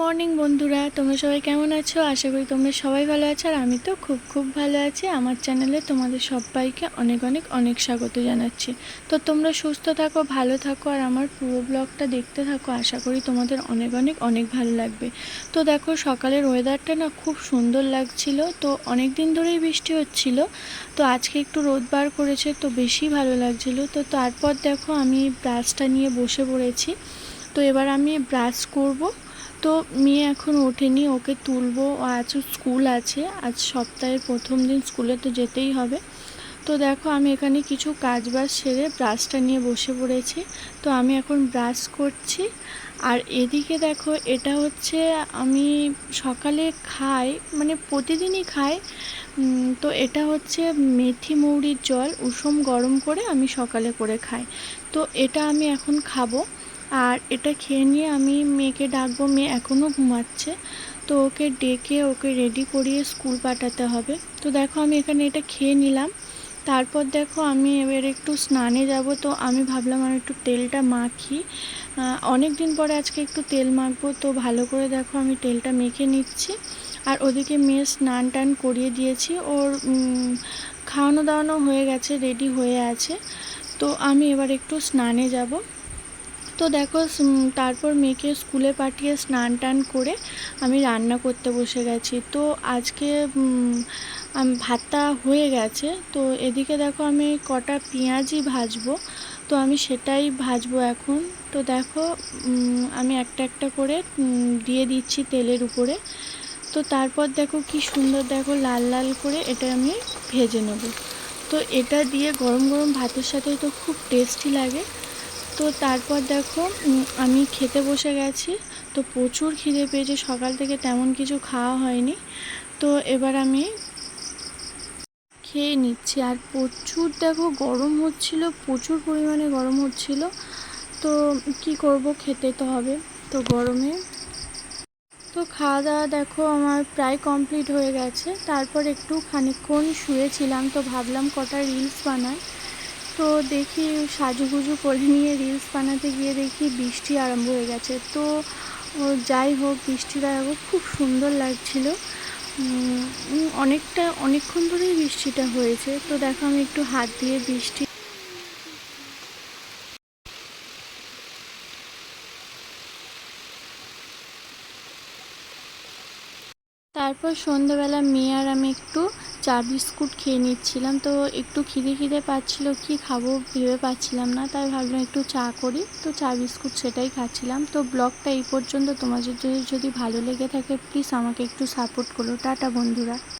Morning বন্ধুরা, তোমরা সবাই কেমন আছো? আশা করি তোমরা সবাই ভালো আছো আর আমি তো খুব খুব ভালো আছি। আমার চ্যানেলে তোমাদের সবাইকে অনেক অনেক অনেক স্বাগত জানাচ্ছি। তো তোমরা সুস্থ থাকো, ভালো থাকো আর আমার পুরো ব্লগটা দেখতে থাকো। আশা করি তোমাদের অনেক অনেক অনেক ভালো লাগবে। তো দেখো, সকালের ওয়েদারটা না খুব সুন্দর লাগছিল। তো অনেক দিন ধরেই বৃষ্টি হচ্ছিল। তো আজকে একটু রোদ বার করেছে, তো বেশি ভালো লাগছিল। তো তারপর দেখো, আমি ব্রাশটা নিয়ে বসে পড়েছি। তো এবার আমি ব্রাশ করব। তো মেয়ে এখন ওঠেনি, ওকে তুলবো। আজ স্কুল আছে, আজ সপ্তাহের প্রথম দিন স্কুলে তো যেতেই হবে। তো দেখো আমি এখানে কিছু কাজ বাজ সেরে ব্রাশটা নিয়ে বসে পড়েছি। তো আমি এখন ব্রাশ করছি। আর এদিকে দেখো, এটা হচ্ছে আমি সকালে খাই মানে প্রতিদিনই খাই। তো এটা হচ্ছে মেথি মৌরির জল, উষুম গরম করে আমি সকালে করে খাই। তো এটা আমি এখন খাব। আর এটা খেয়ে নিয়ে আমি মেয়েকে ডাকবো, মেয়ে এখনও ঘুমাচ্ছে। তো ওকে ডেকে ওকে রেডি করিয়ে স্কুল পাঠাতে হবে। তো দেখো আমি এখানে এটা খেয়ে নিলাম। তারপর দেখো আমি এবার একটু স্নানে যাব। তো আমি ভাবলাম আমি একটু তেলটা মাখি। অনেক দিন পরে আজকে একটু তেল মাখবো। তো ভালো করে দেখো আমি তেলটা মেখে নিচ্ছি। আর ওদিকে মেয়ে স্নান টান করিয়ে দিয়েছি। ওর খাওয়ানো দাওয়ানো হয়ে গেছে রেডি হয়ে আছে। তো আমি এবার একটু স্নানে যাব। তো দেখো তারপর মেয়েকে স্কুলে পাঠিয়ে স্নান টান করে আমি রান্না করতে বসে গেছি। তো আজকে ভাতটা হয়ে গেছে। তো এদিকে দেখো আমি কটা পেঁয়াজই ভাজবো। তো আমি সেটাই ভাজবো এখন। তো দেখো আমি একটা একটা করে দিয়ে দিচ্ছি তেলের উপরে। তো তারপর দেখো কি সুন্দর দেখো লাল লাল করে এটা আমি ভেজে নেব। তো এটা দিয়ে গরম গরম ভাতের সাথে তো খুব টেস্টি লাগে। তো তারপর দেখো আমি খেতে বসে গেছি। তো প্রচুর খিদে পেয়েছে, সকাল থেকে তেমন কিছু খাওয়া হয়নি। তো এবার আমি খেয়ে নিচ্ছি। আর প্রচুর দেখো গরম হচ্ছিল, প্রচুর পরিমাণে গরম হচ্ছিল। তো কি করব, খেতে তো হবে। তো গরমে তো খাওয়া দাওয়া দেখো আমার প্রায় কমপ্লিট হয়ে গেছে। তারপর একটু খানিকক্ষণ শুয়েছিলাম, তো ভাবলাম কটা রিলস বানাই। তো দেখি সাজুগুজু করে নিয়ে রিলস বানাতে গিয়ে দেখি বৃষ্টি আরম্ভ হয়ে গেছে। তো যাই হোক বৃষ্টিটা খুব সুন্দর লাগছিল। অনেকটা, অনেকক্ষণ ধরেই বৃষ্টিটা হয়েছে। তো দেখো, আমি একটু হাত দিয়ে বৃষ্টি তারপর সন্ধ্যাবেলা মেয়ে আর আমি একটু চা বিস্কুট খেয়ে নিচ্ছিলাম। তো একটু খিদে খিদে পাচ্ছিলো, কি খাব ভেবে পাচ্ছিলাম না। তাই ভাবলাম একটু চা করি। তো চা বিস্কুট সেটাই খাচ্ছিলাম। তো ব্লগটা এই পর্যন্ত। তোমাদের যদি যদি ভালো লেগে থাকে প্লিজ আমাকে একটু সাপোর্ট করো। টাটা বন্ধুরা।